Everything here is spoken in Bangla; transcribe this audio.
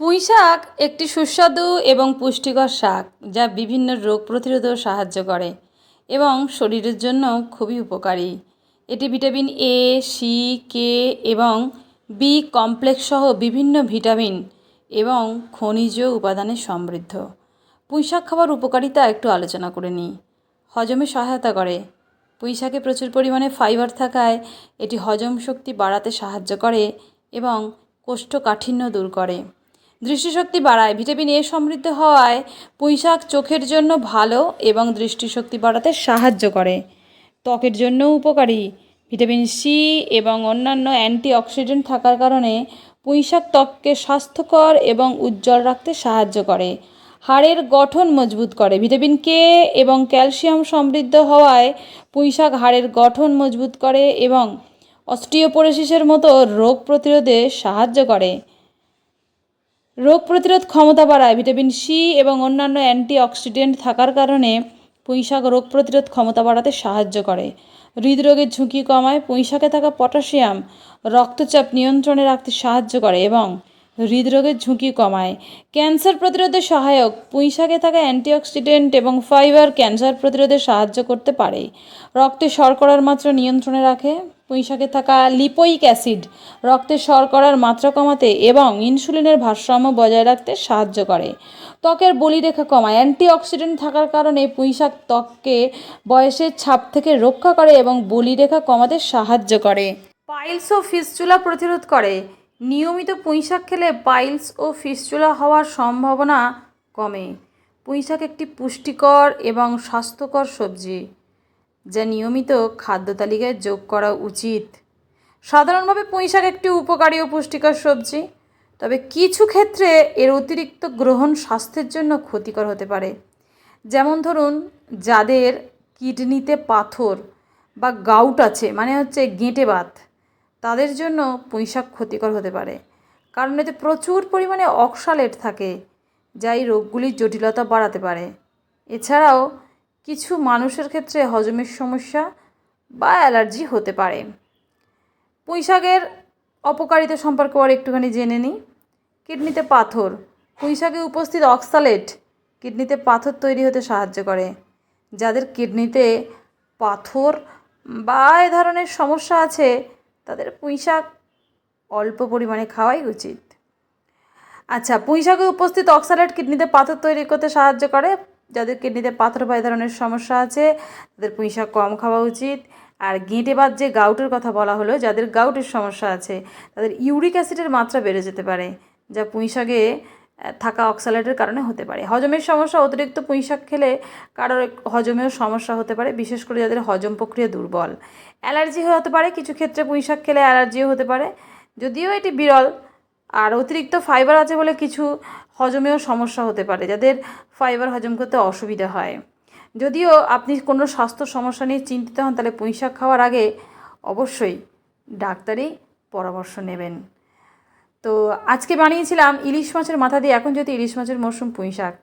পুঁই শাক একটি সুস্বাদু এবং পুষ্টিকর শাক যা বিভিন্ন রোগ প্রতিরোধেও সাহায্য করে এবং শরীরের জন্য খুবই উপকারী। এটি ভিটামিন এ সি কে এবং বি কমপ্লেক্স সহ বিভিন্ন ভিটামিন এবং খনিজ উপাদানে সমৃদ্ধ। পুঁই শাক খাওয়ার উপকারিতা একটু আলোচনা করে নিই। হজমে সহায়তা করে। পুঁই শাকে প্রচুর পরিমাণে ফাইবার থাকায় এটি হজম শক্তি বাড়াতে সাহায্য করে এবং কোষ্ঠকাঠিন্য দূর করে। দৃষ্টিশক্তি বাড়ায়। ভিটামিন এ সমৃদ্ধ হওয়ায় পুঁই শাক চোখের জন্য ভালো এবং দৃষ্টিশক্তি বাড়াতে সাহায্য করে। ত্বকের জন্যও উপকারী। ভিটামিন সি এবং অন্যান্য অ্যান্টিঅক্সিডেন্ট থাকার কারণে পুঁই শাক ত্বককে স্বাস্থ্যকর এবং উজ্জ্বল রাখতে সাহায্য করে। হাড়ের গঠন মজবুত করে। ভিটামিন কে এবং ক্যালসিয়াম সমৃদ্ধ হওয়ায় পুঁই শাক হাড়ের গঠন মজবুত করে এবং অস্টিওপোরোসিসের মতো রোগ প্রতিরোধে সাহায্য করে। রোগ প্রতিরোধ ক্ষমতা বাড়ায় ভিটামিন সি এবং অন্যান্য অ্যান্টিঅক্সিডেন্ট থাকার কারণে পুঁইশাক রোগ প্রতিরোধ ক্ষমতা বাড়াতে সাহায্য করে। হৃদরোগের ঝুঁকি কমায় পুঁইশাকে থাকা পটাশিয়াম রক্তচাপ নিয়ন্ত্রণে রাখতে সাহায্য করে এবং হৃদরোগের ঝুঁকি কমায়। ক্যান্সার প্রতিরোধে সহায়ক পুঁইশাকে থাকা অ্যান্টিঅক্সিডেন্ট এবং ফাইবার ক্যান্সার প্রতিরোধে সাহায্য করতে পারে। রক্তে শর্করার মাত্রা নিয়ন্ত্রণে রাখে। পুঁইশাকে থাকা লিপোইক অ্যাসিড রক্তে শর্করার মাত্রা কমাতে এবং ইনসুলিনের ভারসাম্য বজায় রাখতে সাহায্য করে। ত্বকের বলিরেখা কমায়। অ্যান্টিঅক্সিডেন্ট থাকার কারণে পুঁইশাক ত্বককে বয়সের ছাপ থেকে রক্ষা করে এবং বলিরেখা কমাতে সাহায্য করে। পাইলস ও ফিস্চুলা প্রতিরোধ করে। নিয়মিত পুঁইশাক খেলে পাইলস ও ফিস্চুলা হওয়ার সম্ভাবনা কমে। পুঁইশাক একটি পুষ্টিকর এবং স্বাস্থ্যকর সবজি। যা নিয়মিত খাদ্য তালিকায় যোগ করা উচিত। সাধারণভাবে পুঁইশাক একটি উপকারী ও পুষ্টিকর সবজি, তবে কিছু ক্ষেত্রে এর অতিরিক্ত গ্রহণ স্বাস্থ্যের জন্য ক্ষতিকর হতে পারে। যেমন ধরুন, যাদের কিডনিতে পাথর বা গাউট আছে মানে হচ্ছে গেঁটে বাত, তাদের জন্য পুঁইশাক ক্ষতিকর হতে পারে। কারণ এতে প্রচুর পরিমাণে অক্সালেট থাকে, যা এই রোগগুলির জটিলতা বাড়াতে পারে। এছাড়াও কিছু মানুষের ক্ষেত্রে হজমের সমস্যা বা অ্যালার্জি হতে পারে। পুঁইশাকের অপকারিতা সম্পর্কে আর একটুখানি জেনে নিই। কিডনিতে পাথর। পুঁইশাকে উপস্থিত অক্সালেট কিডনিতে পাথর তৈরি হতে সাহায্য করে, যাদের কিডনিতে পাথর বা এ ধরনের সমস্যা আছে, তাদের পুঁইশাক অল্প পরিমাণে খাওয়াই উচিত। আচ্ছা পুঁইশাকে উপস্থিত অক্সালেট কিডনিতে পাথর তৈরি করতে সাহায্য করে যাদের কিডনিতে পাথর এ ধরনের সমস্যা আছে, তাদের পুঁইশাক কম খাওয়া উচিত। আর গেঁটে বাদ যে গাউটের কথা বলা হলো, যাদের গাউটের সমস্যা আছে, তাদের ইউরিক অ্যাসিডের মাত্রা বেড়ে যেতে পারে, যা পুঁইশাকে থাকা অক্সালেটের কারণে হতে পারে। হজমের সমস্যা, অতিরিক্ত পুঁইশাক খেলে কারোর হজমেও সমস্যা হতে পারে, বিশেষ করে যাদের হজম প্রক্রিয়া দুর্বল। অ্যালার্জি হতে পারে, কিছু ক্ষেত্রে পুঁইশাক খেলে অ্যালার্জিও হতে পারে। যদিও এটি বিরল আর অতিরিক্ত ফাইবার আছে বলে কিছু হজমেও সমস্যা হতে পারে, যাদের ফাইবার হজম করতে অসুবিধা হয়। যদিও আপনি কোনো স্বাস্থ্য সমস্যা নিয়ে চিন্তিত হন, তাহলে পুঁইশাক খাওয়ার আগে অবশ্যই ডাক্তারি পরামর্শ নেবেন। তো আজকে বানিয়েছিলাম ইলিশ মাছের মাথা দিয়ে, এখন যদি ইলিশ মাছের মরশুম পুঁই শাক।